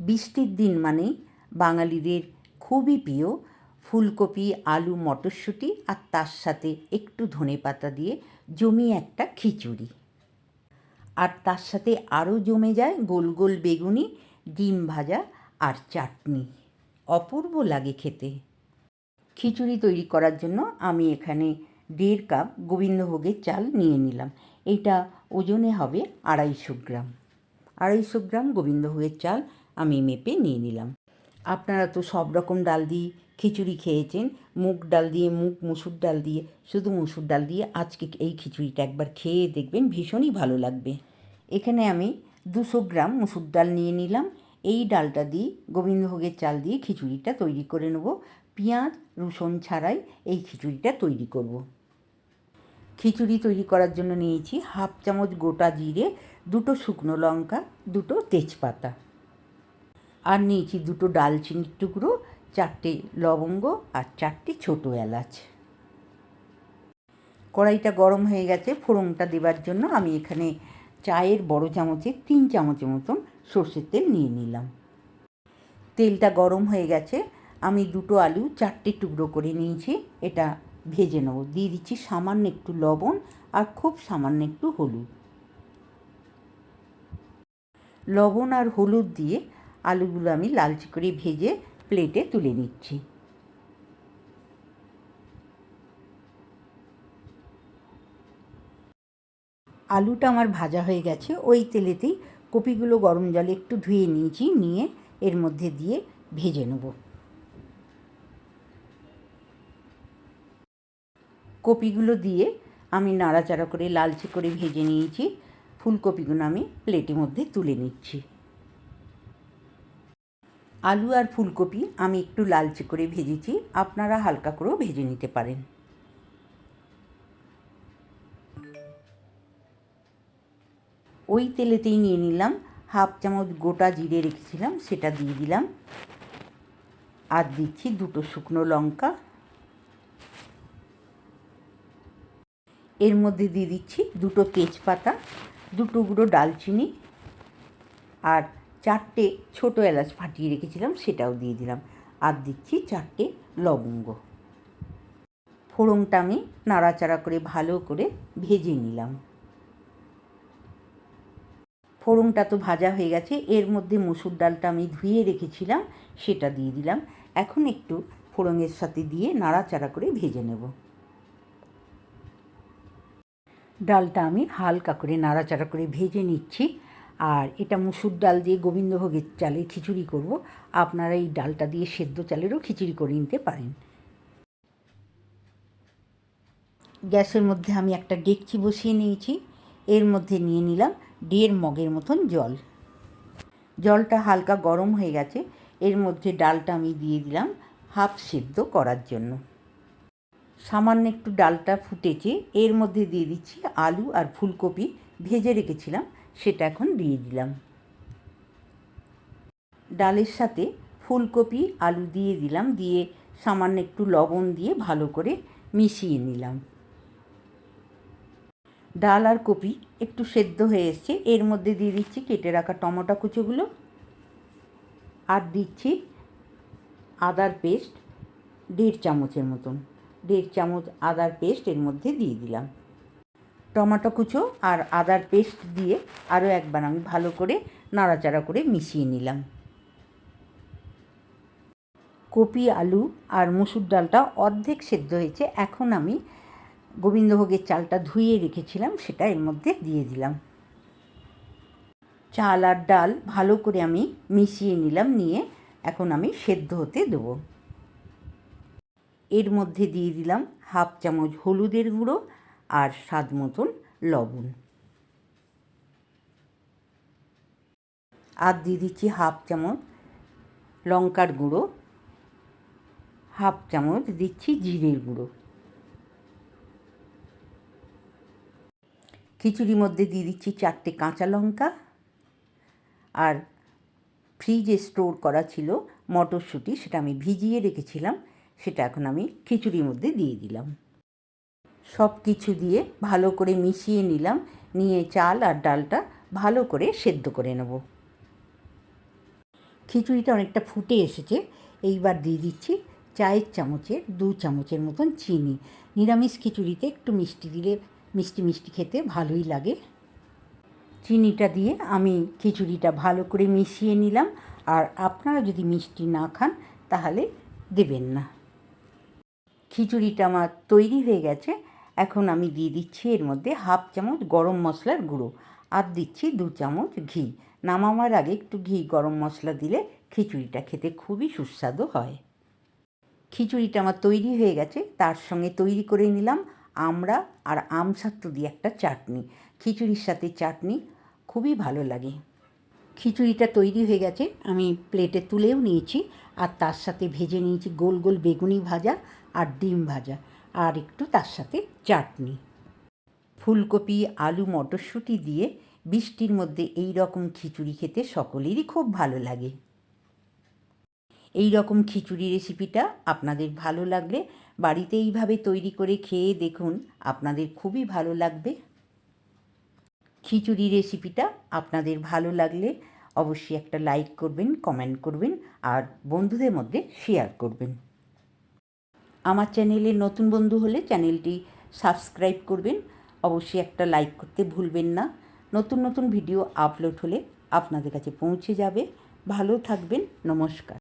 বৃষ্টির দিন মানেই বাঙালিদের খুবই প্রিয় ফুলকপি, আলু, মটরশুঁটি আর তার সাথে একটু ধনে পাতা দিয়ে জমিয়ে একটা খিচুড়ি। আর তার সাথে আরও জমে যায় গোল গোল বেগুনি, ডিম ভাজা আর চাটনি। অপূর্ব লাগে খেতে। খিচুড়ি তৈরি করার জন্য আমি এখানে দেড় কাপ গোবিন্দভোগের চাল নিয়ে নিলাম। এটা ওজনে হবে আড়াইশো গ্রাম। আড়াইশো গ্রাম গোবিন্দভোগের চাল আমি মেপে নিয়ে নিলাম। আপনারা তো সব রকম ডাল দিয়ে খিচুড়ি খেয়েছেন। মুগ ডাল দিয়ে মুগ, মুসুর ডাল দিয়ে, শুধু মুসুর ডাল দিয়ে আজকে এই খিচুড়িটা একবার খেয়ে দেখবেন, ভীষণই ভালো লাগবে। এখানে আমি দুশো গ্রাম মুসুর ডাল নিয়ে নিলাম। এই ডালটা দিয়ে গোবিন্দভোগের চাল দিয়ে খিচুড়িটা তৈরি করে নেব। পেঁয়াজ, রসুন ছাড়াই এই খিচুড়িটা তৈরি করব। খিচুড়ি তৈরি করার জন্য নিয়েছি হাফ চামচ গোটা জিরে, দুটো শুকনো লঙ্কা, দুটো তেজপাতা। আর নিয়েছি দুটো ডালচিনির টুকরো, চারটে লবঙ্গ আর চারটে ছোটো এলাচ। কড়াইটা গরম হয়ে গেছে, ফোড়নটা দেবার জন্য আমি এখানে চায়ের বড় চামচে, তিন চামচের মতন সর্ষের তেল নিয়ে নিলাম। তেলটা গরম হয়ে গেছে, আমি দুটো আলু চারটে টুকরো করে নিয়েছি, এটা ভেজে নেব। দিয়ে দিচ্ছি সামান্য একটু লবণ আর খুব সামান্য একটু হলুদ। লবণ আর হলুদ দিয়ে আলুগুলো আমি লালচে করে ভেজে প্লেটে তুলে নিচ্ছি। আলুটা আমার ভাজা হয়ে গেছে, ওই তেলেতেই কপিগুলো গরম জলে একটু ধুয়ে নিয়েছি, নিয়ে এর মধ্যে দিয়ে ভেজে নেব। কপিগুলো দিয়ে আমি নাড়াচাড়া করে লালচে করে ভেজে নিয়েছি, ফুলকপিগুলো আমি প্লেটের মধ্যে তুলে নিচ্ছি। আলু আর ফুলকপি আমি একটু লালচে করে ভেজেছি, আপনারা হালকা করেও ভেজে নিতে পারেন। ওই তেলেতেই নিয়ে নিলাম, হাফ চামচ গোটা জিরে রেখেছিলাম, সেটা দিয়ে দিলাম। আর দিচ্ছি দুটো শুকনো লঙ্কা। এর মধ্যে দিয়ে দিচ্ছি দুটো তেজপাতা, দুটো গুঁড়ো ডালচিনি আর চারটে ছোটো এলাচ ফাটিয়ে রেখেছিলাম, সেটাও দিয়ে দিলাম। আর দিচ্ছি চারটে লবঙ্গ। ফোড়নটা আমি নাড়াচাড়া করে ভালো করে ভেজে নিলাম। ফোড়নটা তো ভাজা হয়ে গেছে, এর মধ্যে মুসুর ডালটা আমি ধুয়ে রেখেছিলাম, সেটা দিয়ে দিলাম। এখন একটু ফোড়নের সাথে দিয়ে নাড়াচাড়া করে ভেজে নেব। ডালটা আমি হালকা করে নাড়াচাড়া করে ভেজে নিচ্ছি। আর এটা মুসুর ডাল দিয়ে গোবিন্দভোগের চালের খিচুড়ি করব। আপনারা এই ডালটা দিয়ে সেদ্ধ চালেরও খিচুড়ি করে নিতে পারেন। গ্যাসের মধ্যে আমি একটা ডেকচি বসিয়ে নিয়েছি। এর মধ্যে নিয়ে নিলাম দেড় মগের মতন জল। জলটা হালকা গরম হয়ে গেছে। এর মধ্যে ডালটা আমি দিয়ে দিলাম হাফ সেদ্ধ করার জন্য। সামান্য একটু ডালটা ফুটেছে। এর মধ্যে দিয়ে দিচ্ছি আলু আর ফুলকপি। ভেজে রেখেছিলাম। সেটা এখন দিয়ে দিলাম। ডালের সাথে ফুলকপি, আলু দিয়ে দিলাম, দিয়ে সামান্য একটু লবণ দিয়ে ভালো করে মিশিয়ে নিলাম। ডাল আর কপি একটু সেদ্ধ হয়ে এসছে। এর মধ্যে দিয়ে দিচ্ছি কেটে রাখা টমেটো কুচোগুলো। আর দিচ্ছি আদার পেস্ট, দেড় চামচের মতন। দেড় চামচ আদার পেস্ট এর মধ্যে দিয়ে দিলাম। টমেটো কুচো আর আদার পেস্ট দিয়ে আরও একবার আমি ভালো করে নাড়াচাড়া করে মিশিয়ে নিলাম। কপি আলু আর মুসুর ডালটা অর্ধেক সেদ্ধ হয়েছে। এখন আমি গোবিন্দভোগের চালটা ধুয়ে রেখেছিলাম, সেটা এর মধ্যে দিয়ে দিলাম। চাল আর ডাল ভালো করে আমি মিশিয়ে নিলাম, নিয়ে এখন আমি সেদ্ধ হতে দেবো। এর মধ্যে দিয়ে দিলাম হাফ চামচ হলুদের গুঁড়ো আর স্বাদ মতন লবণ। আর দিয়ে দিচ্ছি হাফ চামচ লঙ্কার গুঁড়ো, হাফ চামচ দিচ্ছি জিরের গুঁড়ো। খিচুড়ির মধ্যে দিয়ে দিচ্ছি চারটে কাঁচা লঙ্কা আর ফ্রিজে স্টোর করা ছিল মটরশুঁটি, সেটা আমি ভিজিয়ে রেখেছিলাম, সেটা এখন আমি খিচুড়ির মধ্যে দিয়ে দিলাম। সব কিছু দিয়ে ভালো করে মিশিয়ে নিলাম। নিয়ে চাল আর ডালটা ভালো করে সেদ্ধ করে নেব। খিচুড়িটা অনেকটা ফুটে এসেছে। এইবার দিয়ে দিচ্ছি চায়ের চামচের দু চামচের মতন চিনি। নিরামিষ খিচুড়িতে একটু মিষ্টি দিলে মিষ্টি মিষ্টি খেতে ভালোই লাগে। চিনিটা দিয়ে আমি খিচুড়িটা ভালো করে মিশিয়ে নিলাম। আর আপনারা যদি মিষ্টি না খান তাহলে দেবেন না। খিচুড়িটা আমার তৈরি হয়ে গেছে। এখন আমি দিয়ে দিচ্ছি এর মধ্যে হাফ চামচ গরম মশলার গুঁড়ো আর দিচ্ছি দু চামচ ঘি। নামাবার আগে একটু ঘি গরম মশলা দিলে খিচুড়িটা খেতে খুবই সুস্বাদু হয়। খিচুড়িটা আমার তৈরি হয়ে গেছে, তার সঙ্গে তৈরি করে নিলাম আমরা আর আমসাত্তু দিয়ে একটা চাটনি। খিচুড়ির সাথে চাটনি খুবই ভালো লাগে। খিচুড়িটা তৈরি হয়ে গেছে, আমি প্লেটে তুলেও নিয়েছি আর তার সাথে ভেজে নিয়েছি গোল গোল বেগুনি ভাজা আর ডিম ভাজা। আর একটু তার সাথে চাটনি। ফুলকপি, আলু, মটরশুঁটি দিয়ে বৃষ্টির মধ্যে এই রকম খিচুড়ি খেতে সকলেরই খুব ভালো লাগে। এই রকম খিচুড়ি রেসিপিটা আপনাদের ভালো লাগলে বাড়িতে এইভাবে তৈরি করে খেয়ে দেখুন, আপনাদের খুবই ভালো লাগবে। খিচুড়ি রেসিপিটা আপনাদের ভালো লাগলে অবশ্যই একটা লাইক করবেন, কমেন্ট করবেন আর বন্ধুদের মধ্যে শেয়ার করবেন। আমার চ্যানেলে নতুন বন্ধু হলে চ্যানেলটি সাবস্ক্রাইব করবেন। অবশ্যই একটা লাইক করতে ভুলবেন না। নতুন নতুন ভিডিও আপলোড হলে আপনাদের কাছে পৌঁছে যাবে। ভালো থাকবেন। নমস্কার।